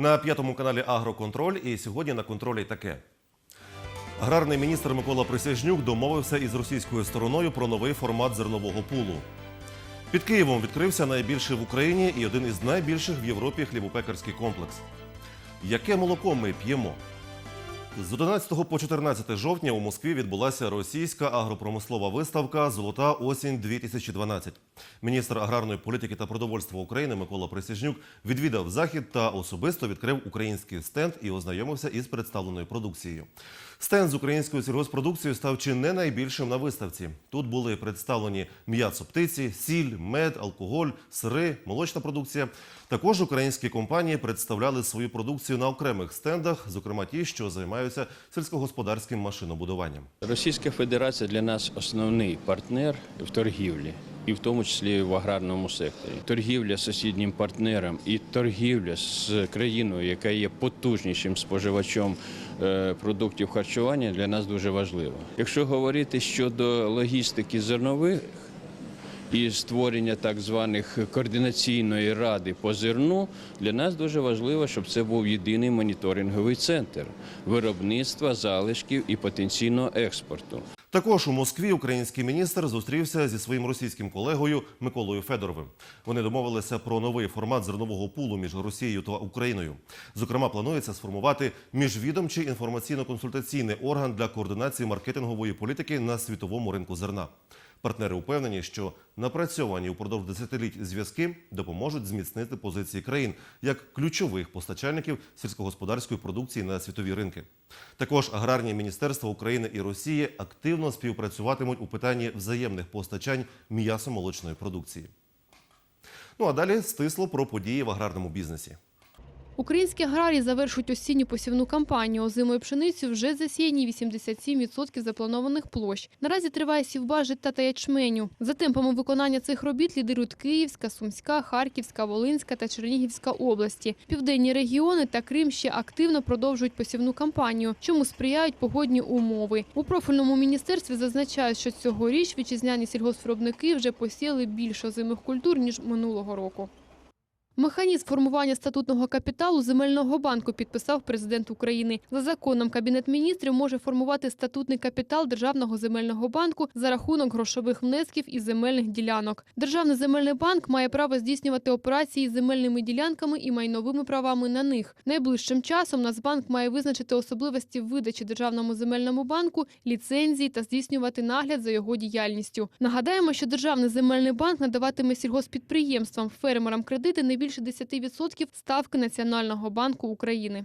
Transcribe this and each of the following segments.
На п'ятому каналі Агроконтроль і сьогодні на контролі таке. Аграрний міністр Микола Присяжнюк домовився із російською стороною про новий формат зернового пулу. Під Києвом відкрився найбільший в Україні і один із найбільших в Європі хлібопекарський комплекс. Яке молоко ми п'ємо? З 11 по 14 жовтня у Москві відбулася російська агропромислова виставка Золота осінь 2012 Міністр аграрної політики та продовольства України Микола Присяжнюк відвідав захід та особисто відкрив український стенд і ознайомився із представленою продукцією. Стенд з українською сільгоспродукцією став чи не найбільшим на виставці. Тут були представлені м'ясо птиці, сіль, мед, алкоголь, сири, молочна продукція. Також українські компанії представляли свою продукцію на окремих стендах, зокрема ті, що займаються сільськогосподарським машинобудуванням. Російська Федерація для нас основний партнер в торгівлі, і в тому числі в аграрному секторі. Торгівля з сусіднім партнером і торгівля з країною, яка є потужнішим споживачом е, продуктів харчування, для нас дуже важлива. Якщо говорити щодо логістики зернових. І створення так званих координаційної ради по зерну для нас дуже важливо, щоб це був єдиний моніторинговий центр виробництва залишків і потенційного експорту. Також у Москві український міністр зустрівся зі своїм російським колегою Миколою Федоровим. Вони домовилися про новий формат зернового пулу між Росією та Україною. Зокрема, планується сформувати міжвідомчий інформаційно-консультаційний орган для координації маркетингової політики на світовому ринку зерна. Партнери упевнені, що напрацьовані упродовж десятиліть зв'язки допоможуть зміцнити позиції країн як ключових постачальників сільськогосподарської продукції на світові ринки. Також аграрні міністерства України і Росії активно співпрацюватимуть у питанні взаємних постачань м'ясо-молочної продукції. Ну а далі стисло про події в аграрному бізнесі. Українські аграрії завершують осінню посівну кампанію. Озимою пшеницю вже засіяні 87% запланованих площ. Наразі триває сівба жита та ячменю. За темпами виконання цих робіт лідирують Київська, Сумська, Харківська, Волинська та Чернігівська області. Південні регіони та Крим ще активно продовжують посівну кампанію, чому сприяють погодні умови. У профільному міністерстві зазначають, що цьогоріч вітчизняні сільгоспвиробники вже посіяли більше озимих культур ніж минулого року. Механізм формування статутного капіталу земельного банку підписав президент України. За законом Кабінет міністрів може формувати статутний капітал Державного земельного банку за рахунок грошових внесків і земельних ділянок. Державний земельний банк має право здійснювати операції з земельними ділянками і майновими правами на них. Найближчим часом Нацбанк має визначити особливості видачі Державному земельному банку ліцензії та здійснювати нагляд за його діяльністю. Нагадаємо, що Державний земельний банк надаватиме сільгоспідприємствам, фермерам кредити не більше 10% ставки Національного банку України.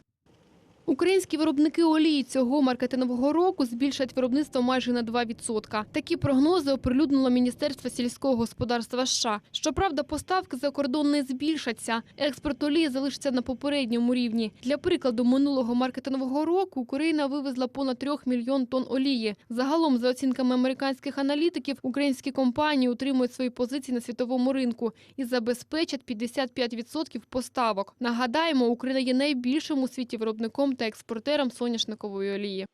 Українські виробники олії цього маркетингового року збільшать виробництво майже на 2%. Такі прогнози оприлюднило Міністерство сільського господарства США. Щоправда, поставки за кордон не збільшаться. Експорт олії залишиться на попередньому рівні. Для прикладу, минулого маркетингового року Україна вивезла понад 3 мільйон тонн олії. Загалом, за оцінками американських аналітиків, українські компанії утримують свої позиції на світовому ринку і забезпечать 55% поставок. Нагадаємо, Україна є найбільшим у світі виробником та експортером соняшникової олії.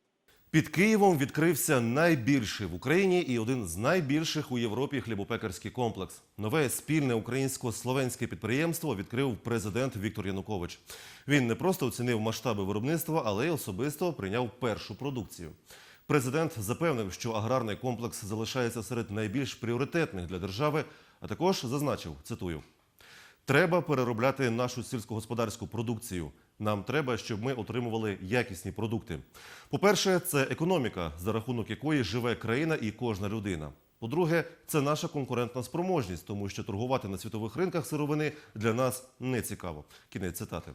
Під Києвом відкрився найбільший в Україні і один з найбільших у Європі хлібопекарський комплекс. Нове спільне українсько-словенське підприємство відкрив президент Віктор Янукович. Він не просто оцінив масштаби виробництва, але й особисто прийняв першу продукцію. Президент запевнив, що аграрний комплекс залишається серед найбільш пріоритетних для держави, а також зазначив, цитую: Треба переробляти нашу сільськогосподарську продукцію. Нам треба, щоб ми отримували якісні продукти. По-перше, це економіка, за рахунок якої живе країна і кожна людина. По-друге, це наша конкурентна спроможність, тому що торгувати на світових ринках сировини для нас не цікаво. Кінець цитати.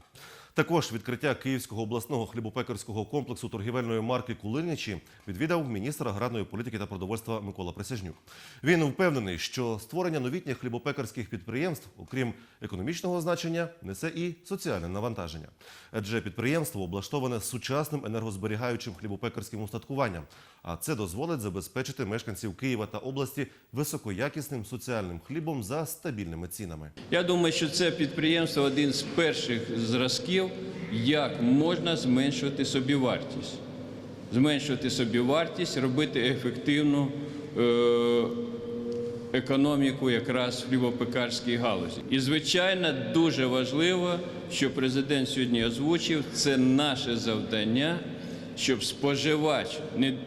Також відкриття Київського обласного хлібопекарського комплексу торгівельної марки Кулиничі відвідав міністр аграрної політики та продовольства Микола Присяжнюк. Він впевнений, що створення новітніх хлібопекарських підприємств, окрім економічного значення, несе і соціальне навантаження. Адже підприємство облаштоване сучасним енергозберігаючим хлібопекарським устаткуванням, а це дозволить забезпечити мешканців Києва та області високоякісним соціальним хлібом за стабільними цінами. Я думаю, що це підприємство один з перших зразків, як можна зменшувати собівартість. Зменшувати собівартість, робити ефективну е, економіку якраз в хлібопекарській галузі. І звичайно, дуже важливо, що президент сьогодні озвучив, це наше завдання, щоб споживач, не,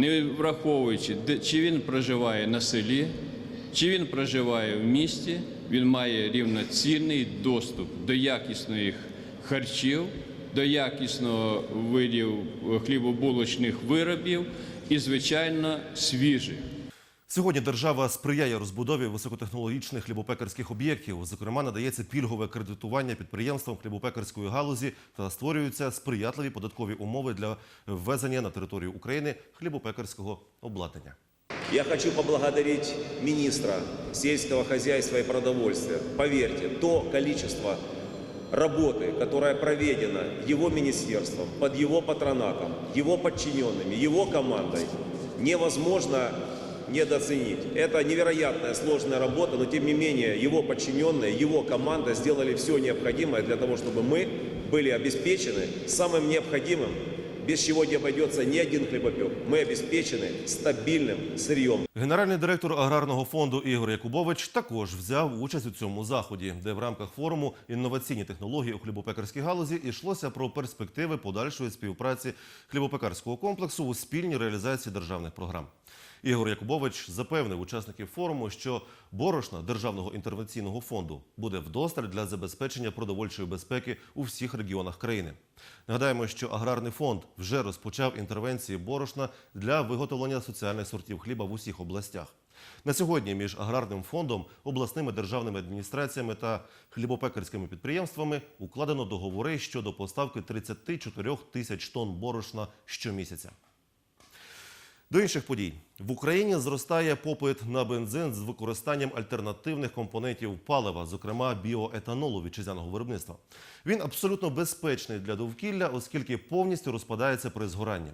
не враховуючи, чи він проживає на селі, чи він проживає в місті, він має рівноцінний доступ до якісних харчів, до якісного видів хлібобулочних виробів і, звичайно, свіжих. Сьогодні держава сприяє розбудові високотехнологічних хлібопекарських об'єктів. Зокрема, надається пільгове кредитування підприємствам хлібопекарської галузі та створюються сприятливі податкові умови для ввезення на територію України хлібопекарського обладнання. Я хочу поблагодарить министра сельского хозяйства и продовольствия. Поверьте, то количество работы, которое проведено его министерством, под его патронатом, его подчиненными, его командой, невозможно недооценить. Это невероятная сложная работа, но тем не менее его подчиненные, его команда сделали все необходимое для того, чтобы мы были обеспечены самым необходимым, без чего не обойдется ни один хлебопек. Мы обеспечены стабильным сырьем. Генеральний директор аграрного фонду Ігор Якубович також взяв участь у цьому заході, де в рамках форуму інноваційні технології у хлібопекарській галузі йшлося про перспективи подальшої співпраці хлібопекарського комплексу у спільній реалізації державних програм. Ігор Якубович запевнив учасників форуму, що борошна державного інтервенційного фонду буде вдосталь для забезпечення продовольчої безпеки у всіх регіонах країни. Нагадаємо, що аграрний фонд вже розпочав інтервенції борошна для виготовлення соціальних сортів хліба в усіх областях. На сьогодні між аграрним фондом, обласними державними адміністраціями та хлібопекарськими підприємствами укладено договори щодо поставки 34 тисяч тонн борошна щомісяця. До інших подій в Україні зростає попит на бензин з використанням альтернативних компонентів палива, зокрема біоетанолу вітчизняного виробництва. Він абсолютно безпечний для довкілля, оскільки повністю розпадається при згоранні.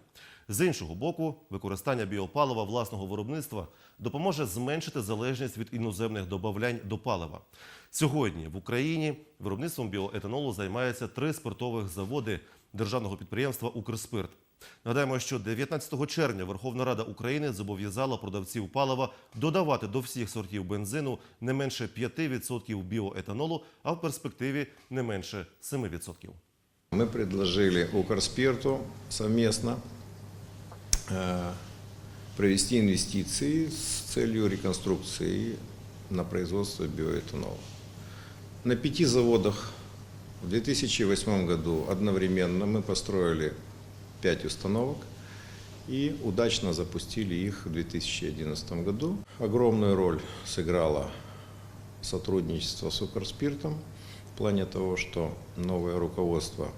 З іншого боку, використання біопалива власного виробництва допоможе зменшити залежність від іноземних добавлянь до палива. Сьогодні в Україні виробництвом біоетанолу займаються три спиртових заводи державного підприємства Укрспирт. Нагадаємо, що 19 червня Верховна Рада України зобов'язала продавців палива додавати до всіх сортів бензину не менше 5% біоетанолу, а в перспективі не менше 7%. Мы предложили Укрспирту совместно э, провести инвестиции с целью реконструкции на производство биоэтанола. На пяти заводах в 2008 году одновременно мы построили пять установок и удачно запустили их в 2011 году. Огромную роль сыграло сотрудничество с Укрспиртом в плане того, что новое руководство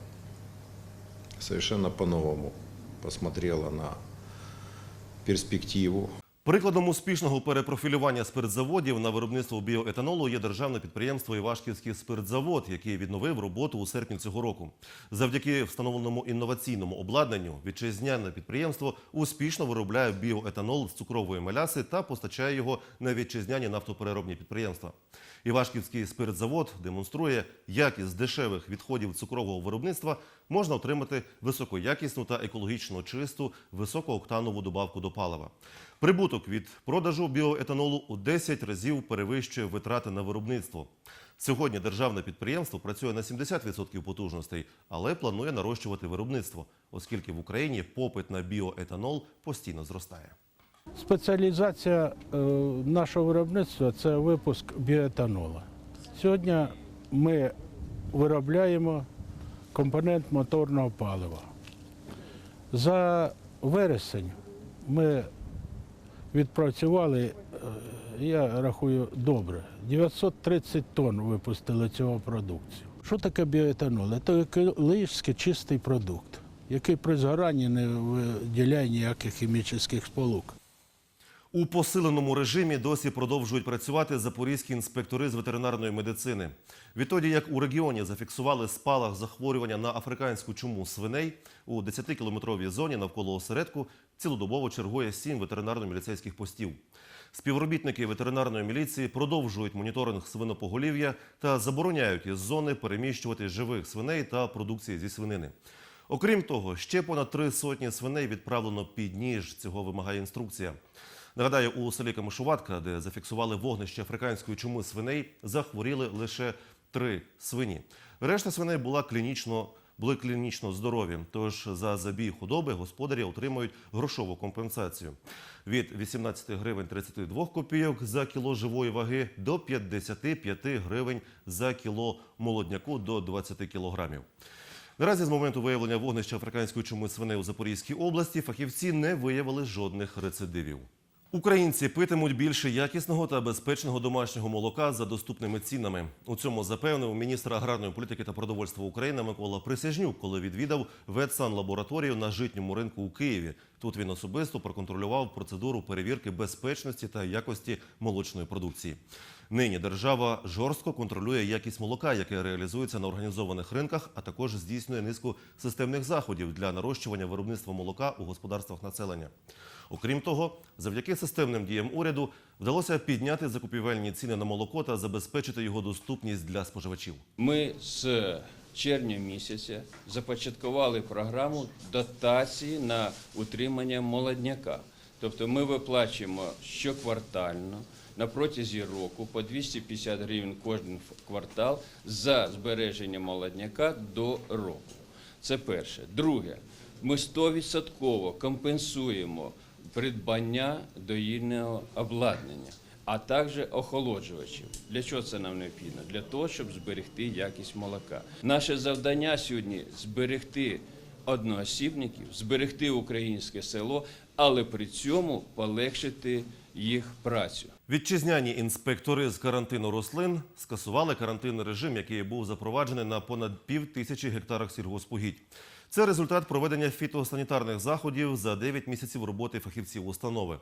совершенно по-новому посмотрело на перспективу Прикладом успішного перепрофілювання спиртзаводів на виробництво біоетанолу є державне підприємство Івашківський спиртзавод, який відновив роботу у серпні цього року. Завдяки встановленому інноваційному обладнанню вітчизняне підприємство успішно виробляє біоетанол з цукрової меляси та постачає його на вітчизняні нафтопереробні підприємства. Івашківський спиртзавод демонструє, як із дешевих відходів цукрового виробництва можна отримати високоякісну та екологічно чисту високооктанову добавку до палива. Прибуток від продажу біоетанолу у 10 разів перевищує витрати на виробництво. Сьогодні державне підприємство працює на 70% потужностей, але планує нарощувати виробництво, оскільки в Україні попит на біоетанол постійно зростає. Спеціалізація е, нашого виробництва це випуск біоетанола. Сьогодні ми виробляємо компонент моторного палива. За вересень ми відпрацювали, е, я рахую, добре. 930 тонн випустили цього продукцію. Що таке біоетанол? Це екологічно чистий продукт, який при згоранні не виділяє ніяких хімічних сполук. У посиленому режимі досі продовжують працювати запорізькі інспектори з ветеринарної медицини. Відтоді, як у регіоні зафіксували спалах захворювання на африканську чуму свиней, у 10-кілометровій зоні навколо осередку цілодобово чергує сім ветеринарно-міліцейських постів. Співробітники ветеринарної міліції продовжують моніторинг свинопоголів'я та забороняють із зони переміщувати живих свиней та продукції зі свинини. Окрім того, ще понад три сотні свиней відправлено під ніж. Цього вимагає інструкція. Нагадаю, у селі Камишуватка, де зафіксували вогнище африканської чуми свиней, захворіли лише три свині. Решта свиней була клінічно. Були клінічно здорові, тож за забій худоби господарі отримують грошову компенсацію від 18 гривень 32 копійок за кіло живої ваги до 55 гривень за кіло молодняку до 20 кілограмів. Наразі з моменту виявлення вогнища африканської чуми свиней у Запорізькій області фахівці не виявили жодних рецидивів. Українці питимуть більше якісного та безпечного домашнього молока за доступними цінами. У цьому запевнив міністр аграрної політики та продовольства України Микола Присяжнюк, коли відвідав ветсанлабораторію на житньому ринку у Києві. Тут він особисто проконтролював процедуру перевірки безпечності та якості молочної продукції. Нині держава жорстко контролює якість молока, яке реалізується на організованих ринках, а також здійснює низку системних заходів для нарощування виробництва молока у господарствах населення. Окрім того, завдяки системним діям уряду вдалося підняти закупівельні ціни на молоко та забезпечити його доступність для споживачів. Ми з червня місяця започаткували програму дотації на утримання молодняка. Тобто ми виплачуємо щоквартально на протязі року по 250 гривень кожен квартал за збереження молодняка до року. Це перше. Друге, ми 100% компенсуємо придбання доїльного обладнання, а також охолоджувачів. Для чого це нам необхідно? Для того, щоб зберегти якість молока. Наше завдання сьогодні зберегти одноосібників, зберегти українське село, але при цьому полегшити їх працю. Вітчизняні інспектори з карантину рослин скасували карантинний режим, який був запроваджений на понад пів тисячі гектарах сільгоспугідь. Це результат проведення фітосанітарних заходів за 9 місяців роботи фахівців установи.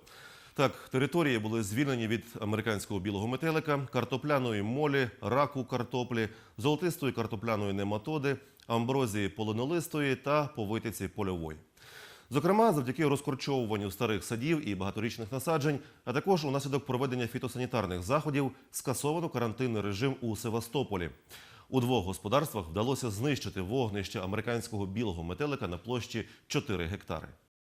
Так, території були звільнені від американського білого метелика, картопляної молі, раку картоплі, золотистої картопляної нематоди, амброзії полинолистої та повитиці польової. Зокрема, завдяки розкорчовуванню старих садів і багаторічних насаджень, а також унаслідок проведення фітосанітарних заходів скасовано карантинний режим у Севастополі. У двох господарствах вдалося знищити вогнище американського білого метелика на площі 4 гектари.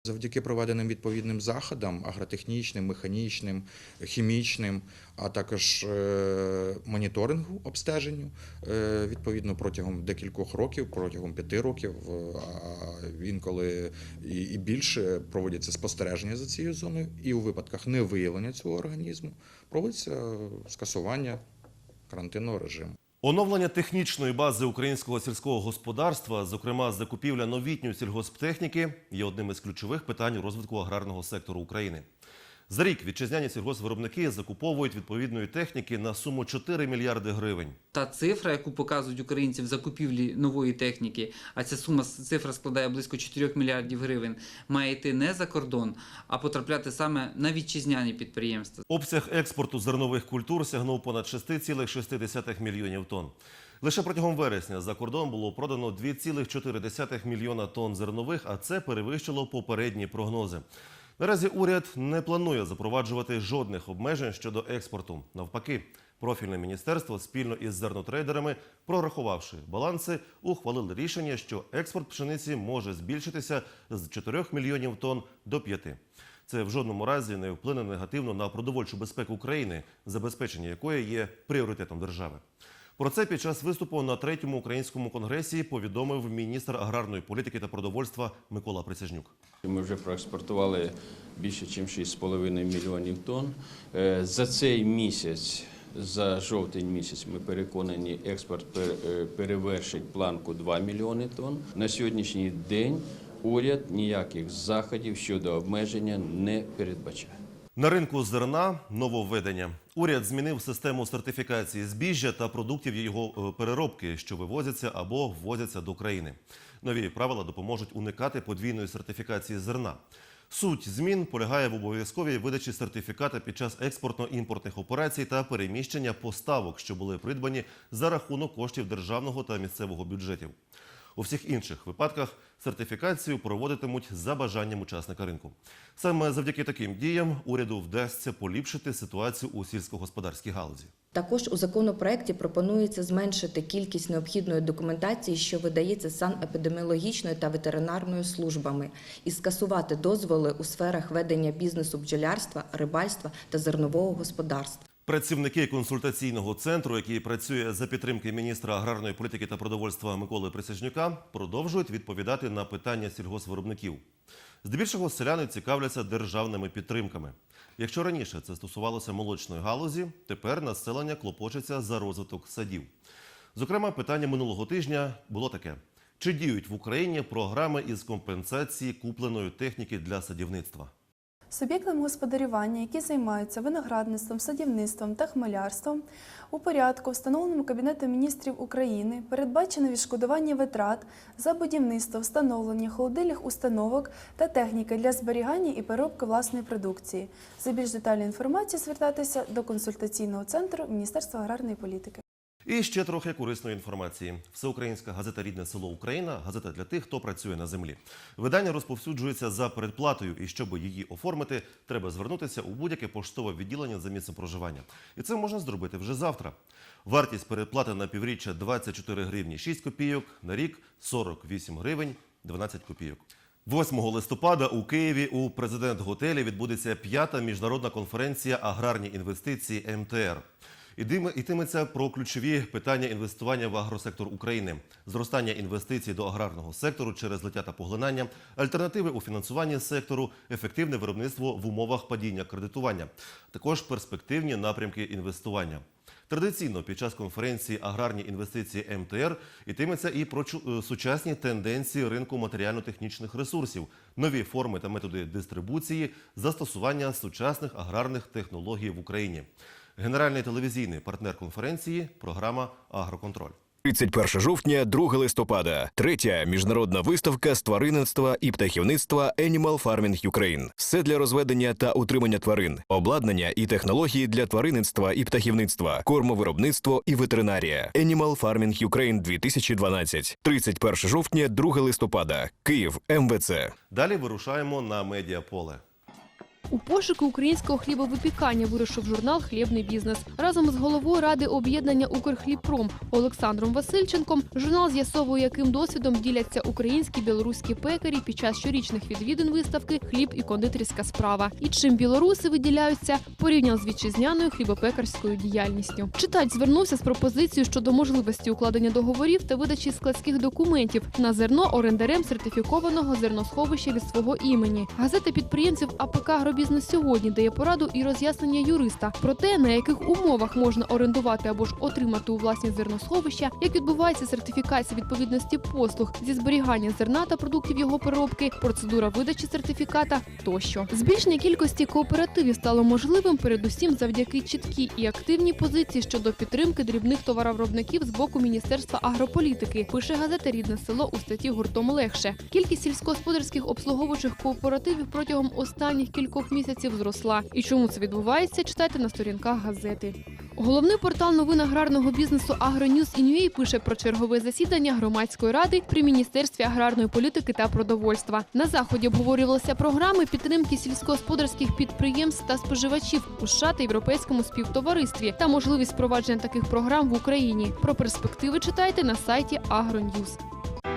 Завдяки проведеним відповідним заходам агротехнічним, механічним, хімічним, а також е, моніторингу обстеженню, е, відповідно протягом декількох років, протягом п'яти років, е, а інколи і, і більше проводяться спостереження за цією зоною, і у випадках невиявлення цього організму проводиться скасування карантинного режиму. Оновлення технічної бази українського сільського господарства, зокрема закупівля новітньої сільгосптехніки, є одним із ключових питань розвитку аграрного сектору України. За рік вітчизняні сільгоспвиробники закуповують відповідної техніки на суму 4 мільярди гривень. та цифра, яку показують українці в закупівлі нової техніки, а ця сума цифра складає близько 4 мільярдів гривень, має йти не за кордон, а потрапляти саме на вітчизняні підприємства. Обсяг експорту зернових культур сягнув понад 6,6 мільйонів тонн. Лише протягом вересня за кордон було продано 2,4 мільйона тонн зернових, а це перевищило попередні прогнози. Наразі уряд не планує запроваджувати жодних обмежень щодо експорту. Навпаки, профільне міністерство спільно із зернотрейдерами, прорахувавши баланси, ухвалили рішення, що експорт пшениці може збільшитися з 4 мільйонів тонн до 5. Це в жодному разі не вплине негативно на продовольчу безпеку України, забезпечення якої є пріоритетом держави. Про це під час виступу на третьому українському конгресі повідомив міністр аграрної політики та продовольства Микола Присяжнюк. Ми вже проекспортували більше, ніж 6,5 мільйонів тонн. Е, За цей місяць, за жовтень місяць, ми переконані, експорт е, перевершить планку 2 мільйони тонн. На сьогоднішній день уряд ніяких заходів щодо обмеження не передбачає. На ринку зерна нововведення. Уряд змінив систему сертифікації збіжжя та продуктів його е, переробки, що вивозяться або ввозяться до країни. Нові правила допоможуть уникати подвійної сертифікації зерна. Суть змін полягає в обов'язковій видачі сертифіката під час експортно-імпортних операцій та переміщення поставок, що були придбані за рахунок коштів державного та місцевого бюджетів. У всіх інших випадках сертифікацію проводитимуть за бажанням учасника ринку. Саме завдяки таким діям уряду вдасться поліпшити ситуацію у сільськогосподарській галузі. Також у законопроекті пропонується зменшити кількість необхідної документації, що видається санепідеміологічною та ветеринарною службами, і скасувати дозволи у сферах ведення бізнесу бджолярства, рибальства та зернового господарства. Працівники консультаційного центру, який працює за підтримки міністра аграрної політики та продовольства Миколи Присяжнюка, продовжують відповідати на питання сільгосвиробників. Здебільшого селяни цікавляться державними підтримками. Якщо раніше це стосувалося молочної галузі, тепер населення клопочеться за розвиток садів. Зокрема, питання минулого тижня було таке: чи діють в Україні програми із компенсації купленої техніки для садівництва? Суб'єктами господарювання, які займаються виноградництвом, садівництвом та хмелярством, у порядку, встановленому Кабінетом міністрів України, передбачено відшкодування витрат за будівництво, встановлення холодильних установок та техніки для зберігання і переробки власної продукції. За більш детальну інформацію звертатися до консультаційного центру Міністерства аграрної політики. І ще трохи корисної інформації. Всеукраїнська газета Рідне село Україна газета для тих, хто працює на землі. Видання розповсюджується за передплатою, і щоб її оформити, треба звернутися у будь-яке поштове відділення за місцем проживання. І це можна зробити вже завтра. Вартість передплати на півріччя 24 гривні 6 копійок, на рік 48 гривень 12 копійок. 8 листопада у Києві у президент готелі відбудеться п'ята міжнародна конференція аграрні інвестиції МТР. Йтиметься про ключові питання інвестування в агросектор України, зростання інвестицій до аграрного сектору через злиття та поглинання, альтернативи у фінансуванні сектору, ефективне виробництво в умовах падіння кредитування, також перспективні напрямки інвестування. Традиційно під час конференції аграрні інвестиції МТР йтиметься і про е, сучасні тенденції ринку матеріально-технічних ресурсів, нові форми та методи дистрибуції, застосування сучасних аграрних технологій в Україні. Генеральний телевізійний партнер конференції програма Агроконтроль. 31 жовтня, 2 листопада, третя міжнародна виставка з тваринництва і птахівництва Animal Farming Ukraine. Все для розведення та утримання тварин, обладнання і технології для тваринництва і птахівництва, кормовиробництво і ветеринарія. Animal Farming Ukraine 2012. 31 жовтня, 2 листопада. Київ, МВЦ. Далі вирушаємо на медіаполе. У пошуки українського хлібовипікання вирушив журнал Хлібний бізнес разом з головою ради об'єднання Укрхлібпром Олександром Васильченком. Журнал з'ясовує, яким досвідом діляться українські білоруські пекарі під час щорічних відвідин виставки Хліб і кондитерська справа. І чим білоруси виділяються порівняно з вітчизняною хлібопекарською діяльністю. Читач звернувся з пропозицією щодо можливості укладення договорів та видачі складських документів на зерно орендарем сертифікованого зерносховища від свого імені. Газета підприємців АПК «Агробізнес сьогодні дає пораду і роз'яснення юриста про те, на яких умовах можна орендувати або ж отримати у власність зерносховища, як відбувається сертифікація відповідності послуг зі зберігання зерна та продуктів його переробки, процедура видачі сертифіката тощо. Збільшення кількості кооперативів стало можливим передусім завдяки чіткій і активній позиції щодо підтримки дрібних товаровиробників з боку Міністерства агрополітики. Пише газета Рідне село у статті гуртом легше. Кількість сільськогосподарських обслуговуючих кооперативів протягом останніх кількох місяців зросла. І чому це відбувається? Читайте на сторінках газети. Головний портал новин аграрного бізнесу «Агроньюз.Інвій» пише про чергове засідання громадської ради при міністерстві аграрної політики та продовольства. На заході обговорювалися програми підтримки сільськогосподарських підприємств та споживачів у США та європейському співтоваристві та можливість впровадження таких програм в Україні. Про перспективи читайте на сайті «Агроньюз».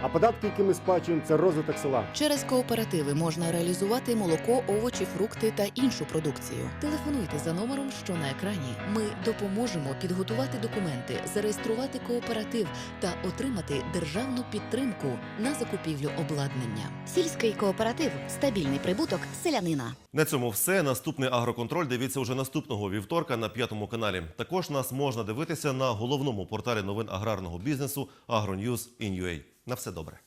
А податки, які ми сплачуємо, це розвиток села. Через кооперативи можна реалізувати молоко, овочі, фрукти та іншу продукцію. Телефонуйте за номером, що на екрані. Ми допоможемо підготувати документи, зареєструвати кооператив та отримати державну підтримку на закупівлю обладнання. Сільський кооператив стабільний прибуток селянина. На цьому все. Наступний агроконтроль дивіться уже наступного вівторка на п'ятому каналі. Також нас можна дивитися на головному порталі новин аграрного бізнесу AgroNews in UA. На все добре.